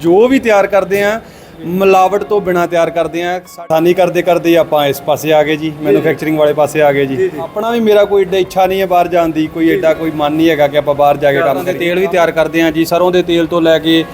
ਜੋ ਵੀ ਤਿਆਰ ਕਰਦੇ ਆ ਮਿਲਾਵਟ ਤੋਂ ਬਿਨਾ ਤਿਆਰ ਕਰਦੇ ਆ। ਸਾਨੀ ਕਰਦੇ ਕਰਦੇ ਆਪਾਂ ਇਸ ਪਾਸੇ ਆ ਗਏ ਜੀ ਮੈਨੂਫੈਕਚਰਿੰਗ ਵਾਲੇ ਪਾਸੇ ਆ ਗਏ ਜੀ। ਆਪਣਾ ਵੀ ਮੇਰਾ ਕੋਈ ਏਡਾ ਇੱਛਾ ਨਹੀਂ ਹੈ ਬਾਹਰ ਜਾਣ ਦੀ ਕੋਈ ਏਡਾ ਕੋਈ ਮਨ ਨਹੀਂ ਹੈਗਾ ਕਿ ਆਪਾਂ ਬਾਹਰ ਜਾ ਕੇ ਕੰਮ ਕਰੀਏ। ਤੇਲ ਵੀ ਤਿਆਰ ਕਰਦੇ ਆ ਜੀ ਸਰੋਂ ਦੇ ਤੇਲ ਤੋਂ ਲੈ ਕੇ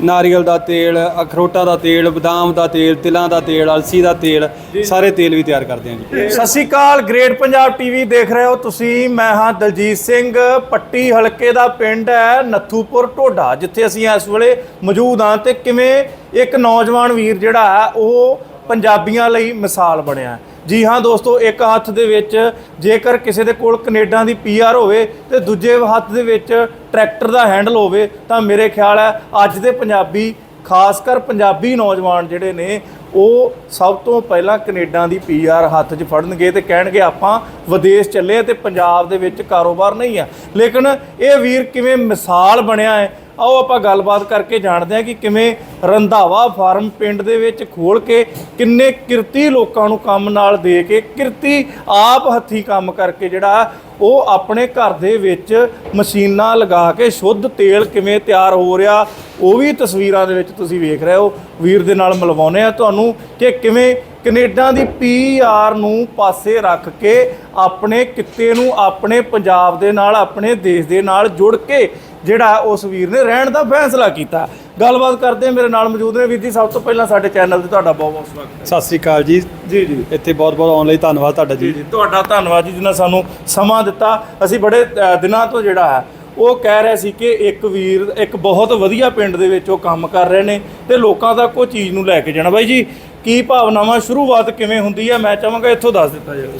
ਨਾਰੀਅਲ ਦਾ ਤੇਲ ਅਖਰੋਟਾਂ ਦਾ ਤੇਲ ਬਦਾਮ ਦਾ ਤੇਲ ਤਿਲਾਂ ਦਾ ਤੇਲ ਅਲਸੀ ਦਾ ਤੇਲ ਸਾਰੇ ਤੇਲ ਵੀ ਤਿਆਰ ਕਰਦੇ ਆ ਜੀ। ਸਤਿ ਸ਼੍ਰੀ ਅਕਾਲ ਗ੍ਰੇਟ ਪੰਜਾਬ ਟੀਵੀ ਦੇਖ ਰਹੇ ਹੋ ਤੁਸੀਂ। ਮੈਂ ਹਾਂ ਦਲਜੀਤ ਸਿੰਘ। ਪੱਟੀ ਹਲਕੇ ਦਾ ਪਿੰਡ ਹੈ ਨੱਥੂਪੁਰ ਢੋਡਾ ਜਿੱਥੇ ਅਸੀਂ ਇਸ ਵੇਲੇ ਮੌਜੂਦ ਹਾਂ ਤੇ ਕਿਵੇਂ ਇੱਕ ਨੌਜਵਾਨ ਵੀਰ ਜਿਹੜਾ ਹੈ ਉਹ ਪੰਜਾਬੀਆਂ ਲਈ ਮਿਸਾਲ ਬਣਿਆ ਜੀ ਹਾਂ ਦੋਸਤੋ, ਇੱਕ ਹੱਥ ਦੇ ਵਿੱਚ ਜੇਕਰ ਕਿਸੇ ਦੇ ਕੋਲ ਕੈਨੇਡਾ ਦੀ ਪੀਆਰ ਹੋਵੇ ਤੇ ਦੂਜੇ ਹੱਥ ਦੇ ਵਿੱਚ ਟਰੈਕਟਰ ਦਾ ਹੈਂਡਲ ਹੋਵੇ, ਤਾਂ ਮੇਰੇ ਖਿਆਲ ਹੈ ਅੱਜ ਦੇ ਪੰਜਾਬੀ, ਖਾਸ ਕਰ ਪੰਜਾਬੀ ਨੌਜਵਾਨ ਜਿਹੜੇ ਨੇ, ਉਹ ਸਭ ਤੋਂ ਪਹਿਲਾਂ ਕੈਨੇਡਾ ਦੀ ਪੀਆਰ ਹੱਥ 'ਚ ਫੜਨਗੇ ਤੇ ਕਹਿਣਗੇ, ਆਪਾਂ ਵਿਦੇਸ਼ ਚੱਲੇ ਤੇ ਪੰਜਾਬ ਦੇ ਵਿੱਚ ਕਾਰੋਬਾਰ ਨਹੀਂ ਆ। ਲੇਕਿਨ ਇਹ ਵੀਰ ਕਿਵੇਂ ਮਿਸਾਲ ਬਣਿਆ ਹੈ ਆਓ ਆਪਾਂ ਗੱਲਬਾਤ ਕਰਕੇ ਜਾਣਦੇ ਹਾਂ ਕਿ ਕਿਵੇਂ ਰੰਧਾਵਾ ਫਾਰਮ ਪਿੰਡ ਦੇ ਵਿੱਚ ਖੋਲ ਕੇ ਕਿੰਨੇ ਕਿਰਤੀ ਲੋਕਾਂ ਨੂੰ ਕੰਮ ਨਾਲ ਦੇ ਕੇ ਕਿਰਤੀ ਆਪ ਹੱਥੀ ਕੰਮ ਕਰਕੇ ਜਿਹੜਾ ਉਹ ਆਪਣੇ ਘਰ ਦੇ ਵਿੱਚ ਮਸ਼ੀਨਾਂ ਲਗਾ ਕੇ ਸ਼ੁੱਧ ਤੇਲ ਕਿਵੇਂ ਤਿਆਰ ਹੋ ਰਿਹਾ, ਉਹ ਵੀ ਤਸਵੀਰਾਂ ਦੇ ਵਿੱਚ ਤੁਸੀਂ ਵੇਖ ਰਹੇ ਹੋ। ਵੀਰ ਦੇ ਨਾਲ ਮਿਲਵਾਉਨੇ ਆ ਤੁਹਾਨੂੰ ਕਿ ਕਿਵੇਂ ਕੈਨੇਡਾ ਦੀ ਪੀਆਰ ਨੂੰ ਪਾਸੇ ਰੱਖ ਕੇ ਆਪਣੇ ਕਿੱਤੇ ਨੂੰ ਆਪਣੇ ਪੰਜਾਬ ਦੇ ਨਾਲ, ਆਪਣੇ ਦੇਸ਼ ਦੇ ਨਾਲ ਜੁੜ ਕੇ ਜਿਹੜਾ ਉਸ ਵੀਰ ਨੇ ਰਹਿਣ ਦਾ ਫੈਸਲਾ ਕੀਤਾ। ਗੱਲਬਾਤ ਕਰਦੇ ਮੇਰੇ ਨਾਲ ਮੌਜੂਦ ਨੇ ਵੀਰ ਜੀ ਸਭ ਤੋਂ ਪਹਿਲਾਂ ਸਾਡੇ ਚੈਨਲ ਤੇ ਤੁਹਾਡਾ ਬਹੁਤ ਬਹੁਤ ਸਵਾਗਤ ਹੈ। ਸਤਿ ਸ੍ਰੀ ਅਕਾਲ ਜੀ। ਜੀ ਜੀ। ਇੱਥੇ ਬਹੁਤ ਬਹੁਤ ਆਉਣ ਲਈ ਧੰਨਵਾਦ ਤੁਹਾਡਾ ਜੀ। ਜੀ ਤੁਹਾਡਾ ਧੰਨਵਾਦ ਜੀ ਜਿਨ੍ਹਾਂ ਸਾਨੂੰ ਸਮਾਂ ਦਿੱਤਾ। ਅਸੀਂ ਬੜੇ ਦਿਨਾਂ ਤੋਂ ਜਿਹੜਾ ਹੈ ਉਹ ਕਹਿ ਰਿਹਾ ਸੀ ਕਿ ਇੱਕ ਵੀਰ ਇੱਕ ਬਹੁਤ ਵਧੀਆ ਪਿੰਡ ਦੇ ਵਿੱਚ ਉਹ ਕੰਮ ਕਰ ਰਹੇ ਨੇ ਤੇ ਲੋਕਾਂ ਤੱਕ ਉਹ ਚੀਜ਼ ਨੂੰ ਲੈ ਕੇ ਜਾਣਾ। ਬਾਈ ਜੀ ਕੀ ਭਾਵਨਾਵਾਂ ਸ਼ੁਰੂਆਤ ਕਿਵੇਂ ਹੁੰਦੀ ਹੈ? ਮੈਂ ਚਾਹਾਂਗਾ ਇੱਥੋਂ ਦੱਸ ਦਿੱਤਾ ਜਾਵੇ।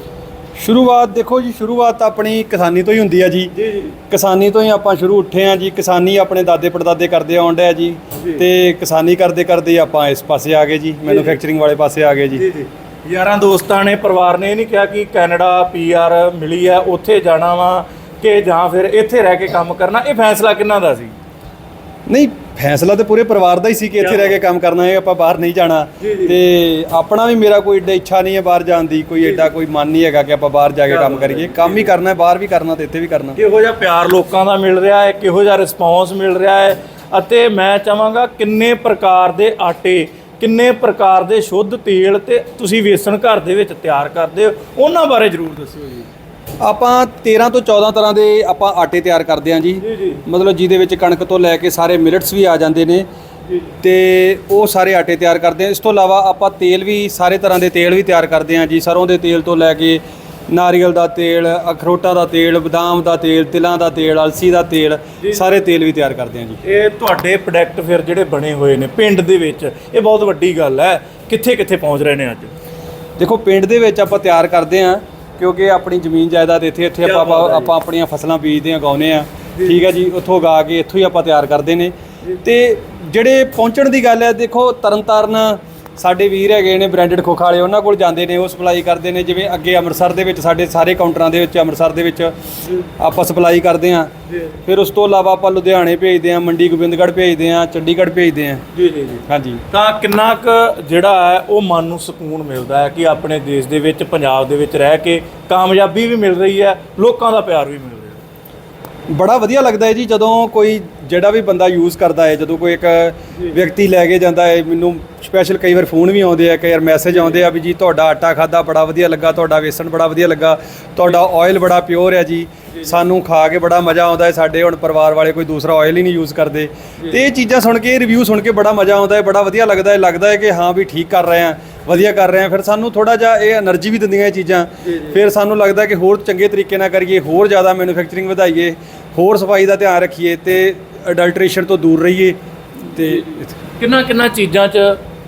ਸ਼ੁਰੂਆਤ ਦੇਖੋ ਜੀ ਸ਼ੁਰੂਆਤ ਆਪਣੀ ਕਿਸਾਨੀ ਤੋਂ ਹੀ ਹੁੰਦੀ ਆ ਜੀ। ਕਿਸਾਨੀ ਤੋਂ ਹੀ ਆਪਾਂ ਸ਼ੁਰੂ ਉੱਠੇ ਆ ਜੀ। ਕਿਸਾਨੀ ਆਪਣੇ ਦਾਦੇ ਪੜਦਾਦੇ ਕਰਦੇ ਆਉਣ ਡਿਆ ਜੀ। ਤੇ ਕਿਸਾਨੀ ਕਰਦੇ ਕਰਦੇ ਹੀ ਆਪਾਂ ਇਸ ਪਾਸੇ ਆ ਗਏ ਜੀ ਮੈਨੂਫੈਕਚਰਿੰਗ ਵਾਲੇ ਪਾਸੇ ਆ ਗਏ ਜੀ। ਯਾਰਾਂ ਦੋਸਤਾਂ ਨੇ ਪਰਿਵਾਰ ਨੇ ਇਹ ਨਹੀਂ ਕਿਹਾ ਕਿ ਕੈਨੇਡਾ ਪੀਆਰ ਮਿਲੀ ਹੈ ਉੱਥੇ ਜਾਣਾ ਵਾ ਕਿ ਜਾਂ ਫਿਰ ਇੱਥੇ ਰਹਿ ਕੇ ਕੰਮ ਕਰਨਾ। ਇਹ ਫੈਸਲਾ ਕਿਹਨਾਂ ਦਾ ਸੀ? ਨਹੀਂ ਫੈਸਲਾ ਤੇ ਪੂਰੇ ਪਰਿਵਾਰ ਦਾ ਹੀ ਸੀ ਕਿ ਇੱਥੇ ਰਹਿ ਕੇ ਕੰਮ ਕਰਨਾ ਹੈ ਆਪਾਂ ਬਾਹਰ ਨਹੀਂ ਜਾਣਾ। ਤੇ ਆਪਣਾ ਵੀ ਮੇਰਾ ਕੋਈ ਏਡਾ ਇੱਛਾ ਨਹੀਂ ਹੈ ਬਾਹਰ ਜਾਣ ਦੀ ਕੋਈ ਏਡਾ ਕੋਈ ਮਨ ਨਹੀਂ ਹੈਗਾ ਕਿ ਆਪਾਂ ਬਾਹਰ ਜਾ ਕੇ ਕੰਮ ਕਰੀਏ। ਕੰਮ ਹੀ ਕਰਨਾ ਹੈ ਬਾਹਰ ਵੀ ਕਰਨਾ ਤੇ ਇੱਥੇ ਵੀ ਕਰਨਾ। ਕਿਹੋ ਜਿਹਾ ਪਿਆਰ ਲੋਕਾਂ ਦਾ ਮਿਲ ਰਿਹਾ ਹੈ ਕਿਹੋ ਜਿਹਾ ਰਿਸਪੌਂਸ ਮਿਲ ਰਿਹਾ ਹੈ ਅਤੇ ਮੈਂ ਚਾਹਾਂਗਾ ਕਿੰਨੇ ਪ੍ਰਕਾਰ ਦੇ ਆਟੇ ਕਿੰਨੇ ਪ੍ਰਕਾਰ ਦੇ ਸ਼ੁੱਧ ਤੇਲ ਤੇ ਤੁਸੀਂ ਵੇਸਣ ਘਰ ਦੇ ਵਿੱਚ ਤਿਆਰ ਕਰਦੇ ਹੋ ਉਹਨਾਂ ਬਾਰੇ ਜਰੂਰ ਦੱਸਿਓ ਜੀ। ਆਪਾਂ 13 ਤੋਂ 14 ਤਰ੍ਹਾਂ ਦੇ ਆਪਾਂ ਆਟੇ ਤਿਆਰ ਕਰਦੇ ਹਾਂ ਜੀ। ਜੀ ਮਤਲਬ ਜਿਹਦੇ ਵਿੱਚ ਕਣਕ ਤੋਂ ਲੈ ਕੇ ਸਾਰੇ ਮਿਲਟਸ ਵੀ ਆ ਜਾਂਦੇ ਨੇ। ਤੇ ਉਹ ਸਾਰੇ ਆਟੇ ਤਿਆਰ ਕਰਦੇ ਹਾਂ। ਇਸ ਤੋਂ ਇਲਾਵਾ ਆਪਾਂ ਤੇਲ ਵੀ ਸਾਰੇ ਤਰ੍ਹਾਂ ਦੇ ਤੇਲ ਵੀ ਤਿਆਰ ਕਰਦੇ ਹਾਂ ਜੀ। ਸਰੋਂ ਦੇ ਤੇਲ ਤੋਂ ਲੈ ਕੇ ਨਾਰੀਅਲ ਦਾ ਤੇਲ ਅਖਰੋਟਾਂ ਦਾ ਤੇਲ ਬਦਾਮ ਦਾ ਤੇਲ ਤਿਲਾਂ ਦਾ ਤੇਲ ਅਲਸੀ ਦਾ ਤੇਲ ਸਾਰੇ ਤੇਲ ਵੀ ਤਿਆਰ ਕਰਦੇ ਹਾਂ ਜੀ। ਇਹ ਤੁਹਾਡੇ ਪ੍ਰੋਡਕਟ ਫਿਰ ਜਿਹੜੇ ਬਣੇ ਹੋਏ ਨੇ ਪਿੰਡ ਦੇ ਵਿੱਚ ਇਹ ਬਹੁਤ ਵੱਡੀ ਗੱਲ ਹੈ। ਕਿੱਥੇ ਕਿੱਥੇ ਪਹੁੰਚ ਰਹੇ ਨੇ ਅੱਜ? ਦੇਖੋ ਪਿੰਡ ਦੇ ਵਿੱਚ ਆਪਾਂ ਤਿਆਰ ਕਰਦੇ ਹਾਂ। ਕਿਉਂਕਿ ਆਪਣੀ ਜ਼ਮੀਨ ਜਾਇਦਾਦ ਇੱਥੇ ਇੱਥੇ ਆਪਾਂ ਆਪਾਂ- ਆਪਾਂ ਆਪਣੀਆਂ ਫਸਲਾਂ ਬੀਜਦੇ ਹਾਂ ਉਗਾਉਂਦੇ ਹਾਂ। ਠੀਕ ਹੈ ਜੀ ਉੱਥੋਂ ਉਗਾ ਕੇ ਇੱਥੋਂ ਹੀ ਆਪਾਂ ਤਿਆਰ ਕਰਦੇ ਨੇ। ਤੇ ਜਿਹੜੇ ਪਹੁੰਚਣ ਦੀ ਗੱਲ ਹੈ ਦੇਖੋ ਤਰਨਤਾਰਨ ਸਾਡੇ ਵੀਰ ਹੈਗੇ ਨੇ ਬ੍ਰਾਂਡਡ ਖੋਖਾ ਵਾਲੇ ਉਹਨਾਂ ਕੋਲ ਜਾਂਦੇ ਨੇ ਉਹ ਸਪਲਾਈ ਕਰਦੇ ਨੇ ਜਿਵੇਂ ਅੱਗੇ ਅੰਮ੍ਰਿਤਸਰ ਦੇ ਵਿੱਚ ਸਾਡੇ ਸਾਰੇ ਕਾਊਂਟਰਾਂ ਦੇ ਵਿੱਚ ਅੰਮ੍ਰਿਤਸਰ ਦੇ ਵਿੱਚ ਆਪਾਂ ਸਪਲਾਈ ਕਰਦੇ ਹਾਂ। ਫਿਰ ਉਸ ਤੋਂ ਇਲਾਵਾ ਆਪਾਂ ਲੁਧਿਆਣੇ ਭੇਜਦੇ ਹਾਂ ਮੰਡੀ ਗੋਬਿੰਦਗੜ੍ਹ ਭੇਜਦੇ ਹਾਂ ਚੰਡੀਗੜ੍ਹ ਭੇਜਦੇ ਹਾਂ। ਜੀ ਜੀ ਜੀ। ਹਾਂਜੀ। ਤਾਂ ਕਿੰਨਾ ਕੁ ਜਿਹੜਾ ਹੈ ਉਹ ਮਨ ਨੂੰ ਸਕੂਨ ਮਿਲਦਾ ਹੈ ਕਿ ਆਪਣੇ ਦੇਸ਼ ਦੇ ਵਿੱਚ ਪੰਜਾਬ ਦੇ ਵਿੱਚ ਰਹਿ ਕੇ ਕਾਮਯਾਬੀ ਵੀ ਮਿਲ ਰਹੀ ਹੈ ਲੋਕਾਂ ਦਾ ਪਿਆਰ ਵੀ ਮਿਲ ਬੜਾ ਵਧੀਆ ਲੱਗਦਾ ਹੈ ਜੀ ਜਦੋਂ ਕੋਈ ਜਿਹੜਾ ਵੀ ਬੰਦਾ ਯੂਜ਼ ਕਰਦਾ ਹੈ ਜਦੋਂ ਕੋਈ ਇੱਕ ਵਿਅਕਤੀ ਲੈ ਕੇ ਜਾਂਦਾ ਹੈ ਮੈਨੂੰ ਸਪੈਸ਼ਲ ਕਈ ਵਾਰ ਫੋਨ ਵੀ ਆਉਂਦੇ ਆ ਕਿ ਯਾਰ ਮੈਸੇਜ ਆਉਂਦੇ ਆ ਵੀ ਜੀ ਤੁਹਾਡਾ ਆਟਾ ਖਾਦਾ ਬੜਾ ਵਧੀਆ ਲੱਗਾ ਤੁਹਾਡਾ ਵੇਸਣ ਬੜਾ ਵਧੀਆ ਲੱਗਾ ਤੁਹਾਡਾ ਆਇਲ ਬੜਾ ਪਿਓਰ ਹੈ ਜੀ ਸਾਨੂੰ ਖਾ ਕੇ ਬੜਾ ਮਜ਼ਾ ਆਉਂਦਾ ਹੈ ਸਾਡੇ ਹੁਣ ਪਰਿਵਾਰ ਵਾਲੇ ਕੋਈ ਦੂਸਰਾ ਆਇਲ ਹੀ ਨਹੀਂ ਯੂਜ਼ ਕਰਦੇ। ਤੇ ਇਹ ਚੀਜ਼ਾਂ ਸੁਣ ਕੇ ਰਿਵਿਊ ਸੁਣ ਕੇ ਬੜਾ ਮਜ਼ਾ ਆਉਂਦਾ ਹੈ ਬੜਾ ਵਧੀਆ ਲੱਗਦਾ ਹੈ ਲੱਗਦਾ ਹੈ ਕਿ ਹਾਂ ਵੀ ਠੀਕ ਕਰ ਰਹੇ ਆ ਵਧੀਆ ਕਰ ਰਹੇ ਆ ਫਿਰ ਸਾਨੂੰ ਥੋੜਾ ਜਿਹਾ ਇਹ એનર્ਜੀ ਵੀ ਦਿੰਦੀਆਂ ਇਹ ਚੀਜ਼ਾਂ। ਫਿਰ ਸਾਨੂੰ ਲੱਗਦਾ ਕਿ ਹੋਰ ਚੰਗੇ ਤਰੀਕੇ ਨਾਲ ਕਰੀਏ ਹੋਰ ਜ਼ਿਆਦਾ ਮੈਨੂਫੈਕਚਰਿੰਗ ਵਧਾਈਏ ਹੋਰ ਸਫ਼ਾਈ ਦਾ ਧਿਆਨ ਰੱਖੀਏ ਤੇ ਅਡਲਟ੍ਰੇਸ਼ਨ ਤੋਂ ਦੂਰ ਰਹੀਏ ਤੇ ਕਿੰਨਾ ਕਿੰਨਾ ਚੀਜ਼ਾਂ 'ਚ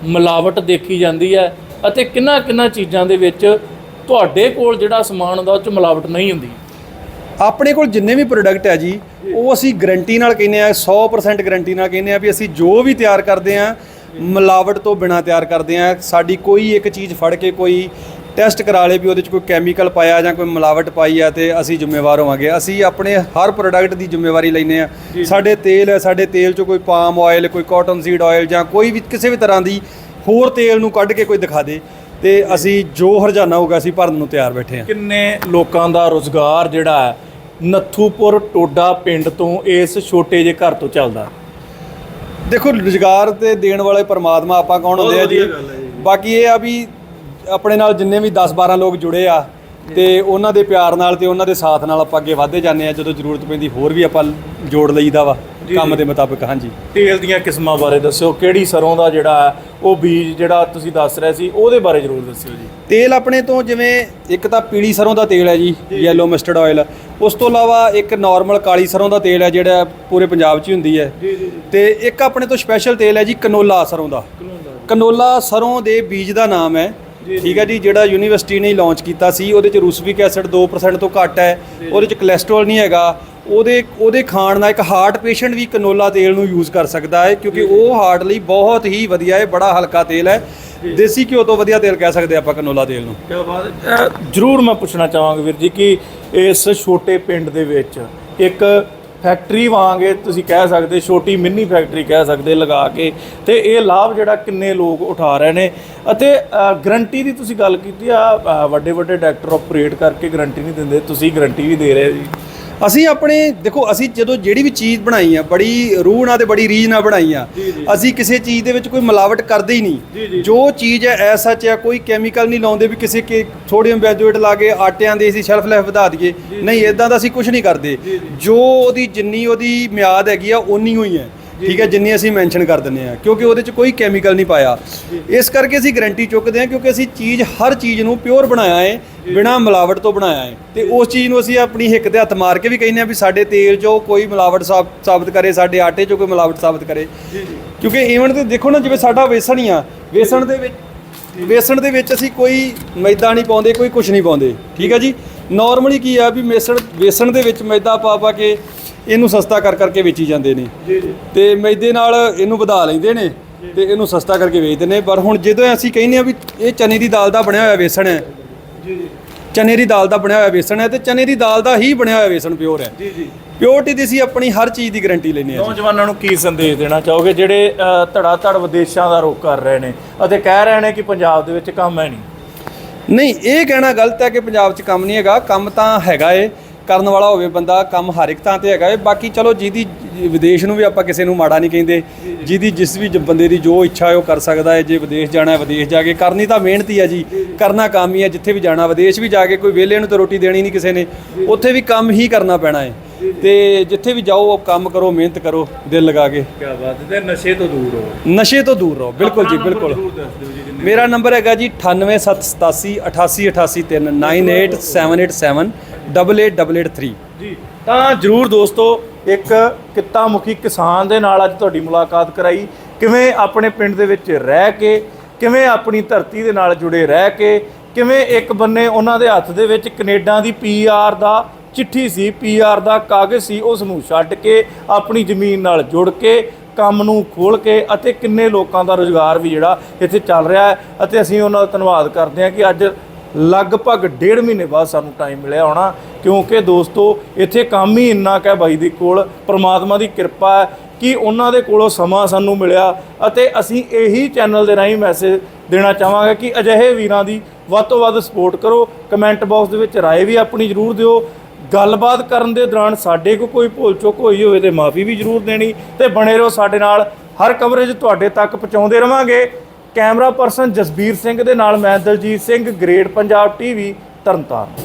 ਮਿਲਾਵਟ ਦੇਖੀ ਜਾਂਦੀ ਹੈ ਅਤੇ ਕਿੰਨਾ ਕਿੰਨਾ ਚੀਜ਼ਾਂ ਦੇ ਵਿੱਚ ਤੁਹਾਡੇ ਕੋਲ ਜਿਹੜਾ ਸਮਾਨ ਹੁੰਦਾ ਉਹ 'ਚ ਮਿਲਾਵਟ ਨਹੀਂ ਹੁੰਦੀ? ਆਪਣੇ ਕੋਲ ਜਿੰਨੇ ਵੀ ਪ੍ਰੋਡਕਟ ਹੈ ਜੀ ਉਹ ਅਸੀਂ ਗਾਰੰਟੀ ਨਾਲ ਕਹਿੰਦੇ ਆ 100% ਗਾਰੰਟੀ ਨਾਲ ਕਹਿੰਦੇ ਆ ਵੀ ਅਸੀਂ ਜੋ ਵੀ ਤਿਆਰ ਕਰਦੇ ਆ ਮਿਲਾਵਟ ਤੋਂ ਬਿਨਾ ਤਿਆਰ ਕਰਦੇ ਆ ਸਾਡੀ ਕੋਈ ਇੱਕ ਚੀਜ਼ ਫੜ ਕੇ ਕੋਈ ਟੈਸਟ ਕਰਾ ਲੇ ਵੀ ਉਹਦੇ 'ਚ ਕੋਈ ਕੈਮੀਕਲ ਪਾਇਆ ਜਾਂ ਕੋਈ ਮਿਲਾਵਟ ਪਾਈ ਆ ਤੇ ਅਸੀਂ ਜ਼ਿੰਮੇਵਾਰ ਹੋਵਾਂਗੇ। ਅਸੀਂ ਆਪਣੇ ਹਰ ਪ੍ਰੋਡਕਟ ਦੀ ਜ਼ਿੰਮੇਵਾਰੀ ਲੈਨੇ ਆ। ਸਾਡੇ ਤੇਲ ਹੈ ਸਾਡੇ ਤੇਲ 'ਚ ਕੋਈ ਪਾਮ ਆਇਲ ਕੋਈ ਕਾਟਨ ਸੀਡ ਆਇਲ ਜਾਂ ਕੋਈ ਵੀ ਕਿਸੇ ਵੀ ਤਰ੍ਹਾਂ ਦੀ ਹੋਰ ਤੇਲ ਨੂੰ ਕੱਢ ਕੇ ਕੋਈ ਦਿਖਾ ਦੇ। ਤੇ ਅਸੀਂ ਜੋ ਹਰਜਾਨਾ ਹੋਊਗਾ ਅਸੀਂ ਭਰਨ ਨੂੰ ਤਿਆਰ ਬੈਠੇ ਆ। ਕਿੰਨੇ ਲੋਕਾਂ ਦਾ ਰੋਜ਼ਗਾਰ ਜਿਹੜਾ ਹੈ ਨੱਥੂਪੁਰ ਟੋਡਾ ਪਿੰਡ ਤੋਂ ਇਸ ਛੋਟੇ ਜਿਹੇ ਘਰ ਤੋਂ ਚੱਲਦਾ? ਦੇਖੋ ਰੁਜ਼ਗਾਰ ਤੇ ਦੇਣ ਵਾਲੇ ਪਰਮਾਤਮਾ ਆਪਾਂ ਕੌਣ ਹੁੰਦੇ ਆ ਜੀ। ਬਾਕੀ ਇਹ ਆ ਵੀ ਆਪਣੇ ਨਾਲ ਜਿੰਨੇ ਵੀ 10 12 ਲੋਕ ਜੁੜੇ ਆ ਤੇ ਉਹਨਾਂ ਦੇ ਪਿਆਰ ਨਾਲ ਤੇ ਉਹਨਾਂ ਦੇ ਸਾਥ ਨਾਲ ਆਪਾਂ ਅੱਗੇ ਵਧਦੇ ਜਾਂਦੇ ਆ ਜਦੋਂ ਜ਼ਰੂਰਤ ਪੈਂਦੀ ਹੋਰ ਵੀ ਆਪਾਂ ਜੋੜ ਲਈਦਾ ਵਾ ਕੰਮ ਦੇ ਮੁਤਾਬਕ ਹਾਂਜੀ। ਤੇਲ ਦੀਆਂ ਕਿਸਮਾਂ ਬਾਰੇ ਦੱਸਿਓ ਕਿਹੜੀ ਸਰੋਂ ਦਾ ਜਿਹੜਾ ਉਹ ਬੀਜ ਜਿਹੜਾ ਤੁਸੀਂ ਦੱਸ ਰਹੇ ਸੀ ਉਹਦੇ ਬਾਰੇ ਜ਼ਰੂਰ ਦੱਸਿਓ ਜੀ। ਤੇਲ ਆਪਣੇ ਤੋਂ ਜਿਵੇਂ ਇੱਕ ਤਾਂ ਪੀਲੀ ਸਰੋਂ ਦਾ ਤੇਲ ਹੈ ਜੀ ਯੈਲੋ ਮਸਟਰਡ ਆਇਲ ਉਸ ਤੋਂ ਇਲਾਵਾ ਇੱਕ ਨਾਰਮਲ ਕਾਲੀ ਸਰੋਂ ਦਾ ਤੇਲ ਹੈ ਜਿਹੜਾ ਪੂਰੇ ਪੰਜਾਬ 'ਚ ਹੀ ਹੁੰਦੀ ਹੈ। ਜੀ ਜੀ ਤੇ ਇੱਕ ਆਪਣੇ ਤੋਂ ਸਪੈਸ਼ਲ ਤੇਲ ਹੈ ਜੀ ਕਨੋਲਾ ਸਰੋਂ ਦਾ। ਕਨੋਲਾ ਸਰੋਂ ਦੇ ਬੀਜ ਦਾ ਨਾਮ ਹੈ। ਠੀਕ ਹੈ ਜੀ ਜਿਹੜਾ ਯੂਨੀਵਰਸਿਟੀ ਨੇ ਲਾਂਚ ਕੀਤਾ ਸੀ ਉਹਦੇ ਚ ਰੂਸਵਿਕ ਐਸਿਡ 2% ਤੋਂ ਘੱਟ ਹੈ ਉਹਦੇ ਚ ਕੋਲੇਸਟ੍ਰੋਲ ਨਹੀਂ ਹੈਗਾ ਉਹਦੇ ਉਹਦੇ ਖਾਣ ਨਾਲ ਇੱਕ ਹਾਰਟ ਪੇਸ਼ੈਂਟ ਵੀ ਕਨੋਲਾ ਤੇਲ ਨੂੰ ਯੂਜ਼ ਕਰ ਸਕਦਾ ਹੈ ਕਿਉਂਕਿ ਉਹ ਹਾਰਟ ਲਈ ਬਹੁਤ ਹੀ ਵਧੀਆ ਹੈ ਬੜਾ ਹਲਕਾ ਤੇਲ ਹੈ। ਦੇਸੀ ਘਿਓ ਤੋਂ ਵਧੀਆ ਤੇਲ ਕਹਿ ਸਕਦੇ ਆਪਾਂ ਕਨੋਲਾ ਤੇਲ ਨੂੰ। ਕਿਆ ਬਾਤ ਜ਼ਰੂਰ ਮੈਂ ਪੁੱਛਣਾ ਚਾਹਾਂਗਾ ਵੀਰ ਜੀ ਕਿ ਇਸ ਛੋਟੇ ਪਿੰਡ ਦੇ ਵਿੱਚ ਇੱਕ ਫੈਕਟਰੀ ਵਾਂਗੇ ਤੁਸੀਂ ਕਹਿ ਸਕਦੇ, ਛੋਟੀ ਮਿੰਨੀ ਫੈਕਟਰੀ ਕਹਿ ਸਕਦੇ ਲਗਾ ਕੇ। ਤੇ ਇਹ ਲਾਭ ਜਿਹੜਾ ਕਿੰਨੇ ਲੋਕ ਉਠਾ ਰਹੇ ਨੇ। ਅਤੇ ਗਰੰਟੀ ਦੀ ਤੁਸੀਂ ਗੱਲ ਕੀਤੀ ਆ ਵੱਡੇ ਵੱਡੇ ਡਾਕਟਰ ਆਪਰੇਟ ਕਰਕੇ ਗਰੰਟੀ ਨਹੀਂ ਦਿੰਦੇ, ਤੁਸੀਂ ਗਰੰਟੀ ਵੀ ਦੇ ਰਹੇ ਹੋ ਜੀ। ਅਸੀਂ ਆਪਣੇ ਦੇਖੋ ਅਸੀਂ ਜਦੋਂ ਜਿਹੜੀ ਵੀ ਚੀਜ਼ ਬਣਾਈ ਆ ਬੜੀ ਰੂਹ ਨਾਲ ਤੇ ਬੜੀ ਰੀਝ ਨਾਲ ਬਣਾਈ ਆ ਅਸੀਂ ਕਿਸੇ ਚੀਜ਼ ਦੇ ਵਿੱਚ ਕੋਈ ਮਿਲਾਵਟ ਕਰਦੇ ਹੀ ਨਹੀਂ। ਜੋ ਚੀਜ਼ ਹੈ ਐ ਸੱਚ ਹੈ ਕੋਈ ਕੈਮੀਕਲ ਨਹੀਂ ਲਾਉਂਦੇ ਵੀ ਕਿਸੇ ਕੇ ਸੋਡੀਅਮ ਬੈਂਜੋਏਟ ਲਾ ਕੇ ਆਟਿਆਂ ਦੇ ਅਸੀਂ ਸ਼ੈਲਫ ਲਾਈਫ ਵਧਾ ਦਈਏ। ਨਹੀਂ ਇਦਾਂ ਦਾ ਅਸੀਂ ਕੁਝ ਨਹੀਂ ਕਰਦੇ। ਜੋ ਉਹਦੀ ਜਿੰਨੀ ਉਹਦੀ ਮਿਆਦ ਹੈਗੀ ਆ ਓਨੀ ਹੋਈ ਹੈ। ਠੀਕ ਹੈ ਜਿੰਨੀ ਅਸੀਂ ਮੈਂਸ਼ਨ ਕਰ ਦਿੰਨੇ ਆ ਕਿਉਂਕਿ ਉਹਦੇ 'ਚ ਕੋਈ ਕੈਮੀਕਲ ਨਹੀਂ ਪਾਇਆ। ਇਸ ਕਰਕੇ ਅਸੀਂ ਗਾਰੰਟੀ ਚੁੱਕਦੇ ਹਾਂ ਕਿਉਂਕਿ ਅਸੀਂ ਚੀਜ਼ ਹਰ ਚੀਜ਼ ਨੂੰ ਪਿਓਰ ਬਣਾਇਆ ਹੈ ਬਿਨਾ ਮਿਲਾਵਟ ਤੋਂ ਬਣਾਇਆ ਹੈ। ਤੇ ਉਸ ਚੀਜ਼ ਨੂੰ ਅਸੀਂ ਆਪਣੀ ਹਿੱਕ ਤੇ ਹੱਥ ਮਾਰ ਕੇ ਵੀ ਕਹਿੰਦੇ ਆ ਵੀ ਸਾਡੇ ਤੇਲ 'ਚੋਂ ਕੋਈ ਮਿਲਾਵਟ ਸਾਬ- ਸਾਬਤ ਕਰੇ ਸਾਡੇ ਆਟੇ 'ਚੋਂ ਕੋਈ ਮਿਲਾਵਟ ਸਾਬਤ ਕਰੇ। ਕਿਉਂਕਿ ਈਵਨ ਤੇ ਦੇਖੋ ਨਾ ਜਿਵੇਂ ਸਾਡਾ ਵੇਸਣ ਹੀ ਆ ਵੇਸਣ ਦੇ ਵਿੱਚ ਵੇਸਣ ਦੇ ਵਿੱਚ ਅਸੀਂ ਕੋਈ ਮੈਦਾ ਨਹੀਂ ਪਾਉਂਦੇ ਕੋਈ ਕੁਝ ਨਹੀਂ ਪਾਉਂਦੇ ਠੀਕ ਹੈ ਜੀ? ਨਾਰਮਲੀ ਕੀ ਆ ਵੀ ਵੇਸਣ ਵੇਸਣ ਦੇ ਵਿੱਚ ਮੈਦਾ ਪਾ ਪਾ ਕੇ ਇਹਨੂੰ ਸਸਤਾ ਕਰ ਕਰਕੇ ਵੇਚੀ ਜਾਂਦੇ ਨੇ। ਜੀ ਜੀ। ਤੇ ਮੈਦੇ ਨਾਲ ਇਹਨੂੰ ਵਧਾ ਲੈਂਦੇ ਨੇ ਤੇ ਇਹਨੂੰ ਸਸਤਾ ਕਰਕੇ ਵੇਚਦੇ ਨੇ। ਪਰ ਹੁਣ ਜਦੋਂ ਅਸੀਂ ਕਹਿੰਦੇ ਆ ਵੀ ਇਹ ਚਨੇ ਦੀ ਦਾਲ ਦਾ ਬਣਿਆ ਹੋਇਆ ਵੇਸਣ ਹੈ। ਜੀ ਜੀ। ਚਨੇ ਦੀ ਦਾਲ ਦਾ ਬਣਿਆ ਹੋਇਆ ਵੇਸਣ ਹੈ ਤੇ ਚਨੇ ਦੀ ਦਾਲ ਦਾ ਹੀ ਬਣਿਆ ਹੋਇਆ ਵੇਸਣ ਪਿਓਰ ਹੈ। ਜੀ ਜੀ। ਪਿਓਰਟੀ ਦੀ ਅਸੀਂ ਆਪਣੀ ਹਰ ਚੀਜ਼ ਦੀ ਗਾਰੰਟੀ ਹਾਂ ਜੀ। ਨੌਜਵਾਨਾਂ ਨੂੰ ਕੀ ਸੰਦੇਸ਼ ਦੇਣਾ ਚਾਹੋਗੇ? ਜਿਹੜੇ ਧੜਾ ਧੜ ਵਿਦੇਸ਼ਾਂ ਦਾ ਰੁਖ ਕਰ ਰਹੇ ਨੇ ਅਤੇ ਕਹਿ ਰਹੇ ਨੇ ਕਿ ਪੰਜਾਬ ਦੇ ਵਿੱਚ ਕੰਮ ਹੈ ਨਹੀਂ। ਨਹੀਂ ਇਹ ਕਹਿਣਾ ਗਲਤ ਹੈ ਕਿ ਪੰਜਾਬ 'ਚ ਕੰਮ ਨਹੀਂ ਹੈਗਾ। ਕੰਮ ਤਾਂ ਹੈਗਾ ਏ। ਕਰਨ ਵਾਲਾ ਹੋਵੇ ਬੰਦਾ, ਕੰਮ ਹਰ ਇੱਕ ਥਾਂ ਤੇ ਹੈਗਾ ਏ। ਬਾਕੀ ਚਲੋ ਜਿਹਦੀ ਵਿਦੇਸ਼ ਨੂੰ ਵੀ ਆਪਾਂ ਕਿਸੇ ਨੂੰ ਮਾੜਾ ਨਹੀਂ ਕਹਿੰਦੇ, ਜਿਹਦੀ ਜਿਸ ਵੀ ਜ- ਬੰਦੇ ਦੀ ਜੋ ਇੱਛਾ ਹੈ ਉਹ ਕਰ ਸਕਦਾ ਹੈ ਜੇ ਵਿਦੇਸ਼ ਜਾਣਾ ਹੈ, ਵਿਦੇਸ਼ ਜਾ ਕੇ ਕਰਨੀ ਤਾਂ ਮਿਹਨਤ ਹੀ ਹੈ ਜੀ। ਕਰਨਾ ਕੰਮ ਹੀ ਹੈ ਜਿੱਥੇ ਵੀ ਜਾਣਾ, ਵਿਦੇਸ਼ ਵੀ ਜਾ ਕੇ ਕੋਈ ਵਿਹਲੇ ਨੂੰ ਤਾਂ ਰੋਟੀ ਦੇਣੀ ਨਹੀਂ ਕਿਸੇ ਨੇ। ਉੱਥੇ ਵੀ ਕੰਮ ਹੀ ਕਰਨਾ ਪੈਣਾ ਹੈ ਤੇ ਜਿੱਥੇ ਵੀ ਜਾਓ ਕੰਮ ਕਰੋ ਮਿਹਨਤ ਕਰੋ ਦਿਲ ਲਗਾ ਕੇ। ਕੀ ਬਾਤ ਹੈ ਤੇ ਨਸ਼ੇ ਤੋਂ ਦੂਰ ਹੋ ਨਸ਼ੇ ਤੋਂ ਦੂਰ ਰਹੋ ਬਿਲਕੁਲ ਜੀ ਬਿਲਕੁਲ। ਮੇਰਾ ਨੰਬਰ ਹੈਗਾ ਜੀ 98787 88883 98787 88883 ਜੀ। ਤਾਂ ਜਰੂਰ ਦੋਸਤੋ ਇੱਕ ਕਿੱਤਾ ਮੁਖੀ ਕਿਸਾਨ ਦੇ ਨਾਲ ਅੱਜ ਤੁਹਾਡੀ ਮੁਲਾਕਾਤ ਕਰਾਈ। ਕਿਵੇਂ ਆਪਣੇ ਪਿੰਡ ਦੇ ਵਿੱਚ ਰਹਿ ਕੇ ਕਿਵੇਂ ਆਪਣੀ ਧਰਤੀ ਦੇ ਨਾਲ ਜੁੜੇ ਰਹਿ ਕੇ ਕਿਵੇਂ ਇੱਕ ਬੰਨੇ ਉਹਨਾਂ ਦੇ ਹੱਥ ਦੇ ਵਿੱਚ ਕੈਨੇਡਾ ਦੀ ਪੀਆਰ ਦਾ ਚਿੱਠੀ ਸੀ ਪੀਆਰ ਦਾ ਕਾਗਜ਼ ਸੀ ਉਸ ਨੂੰ ਛੱਡ ਕੇ ਆਪਣੀ ਜ਼ਮੀਨ ਨਾਲ ਜੁੜ ਕੇ, ਕੰਮ ਨੂੰ ਖੋਲ ਕੇ ਅਤੇ ਕਿੰਨੇ ਲੋਕਾਂ ਦਾ ਰੋਜ਼ਗਾਰ ਵੀ ਜਿਹੜਾ ਇੱਥੇ ਚੱਲ ਰਿਹਾ ਹੈ। ਅਤੇ ਅਸੀਂ ਉਹਨਾਂ ਦਾ ਧੰਨਵਾਦ ਕਰਦੇ ਹਾਂ ਕਿ ਅੱਜ ਲਗਭਗ ਡੇਢ ਮਹੀਨੇ ਬਾਅਦ ਸਾਨੂੰ ਟਾਈਮ ਮਿਲਿਆ ਹੋਣਾ, ਕਿਉਂਕਿ ਦੋਸਤੋ, ਇੱਥੇ ਕੰਮ ਹੀ ਇੰਨਾ ਕੁ ਬਾਈ ਦੇ ਕੋਲ, ਪ੍ਰਮਾਤਮਾ ਦੀ ਕਿਰਪਾ ਹੈ ਕਿ ਉਹਨਾਂ ਦੇ ਕੋਲੋਂ ਸਮਾਂ ਸਾਨੂੰ ਮਿਲਿਆ। ਅਤੇ ਅਸੀਂ ਇਹੀ ਚੈਨਲ ਦੇ ਰਾਹੀਂ ਮੈਸੇਜ ਦੇਣਾ ਚਾਹਾਂਗੇ ਕਿ ਅਜਿਹੇ ਵੀਰਾਂ ਦੀ ਵੱਧ ਤੋਂ ਵੱਧ ਸਪੋਰਟ ਕਰੋ। ਕਮੈਂਟ ਬਾਕਸ ਦੇ ਵਿੱਚ ਰਾਏ ਵੀ ਆਪਣੀ ਜ਼ਰੂਰ ਦਿਓ। ਗੱਲਬਾਤ ਕਰਨ ਦੇ ਦੌਰਾਨ ਸਾਡੇ ਕੋ ਕੋਈ ਭੁੱਲ ਚੁੱਕ ਹੋਈ ਹੋਵੇ ਤੇ ਮਾਫੀ ਵੀ ਜ਼ਰੂਰ ਦੇਣੀ ਤੇ ਬਣੇ ਰਹੋ ਸਾਡੇ ਨਾਲ। ਹਰ ਕਵਰੇਜ ਤੁਹਾਡੇ ਤੱਕ ਪਹੁੰਚਾਉਂਦੇ ਰਵਾਂਗੇ। ਕੈਮਰਾ ਪਰਸਨ ਜਸਬੀਰ ਸਿੰਘ ਦੇ ਨਾਲ ਮੈਂ ਦਲਜੀਤ ਸਿੰਘ, ਗ੍ਰੇਟ ਪੰਜਾਬ ਟੀਵੀ, ਤਰਨਤਾਰਨ।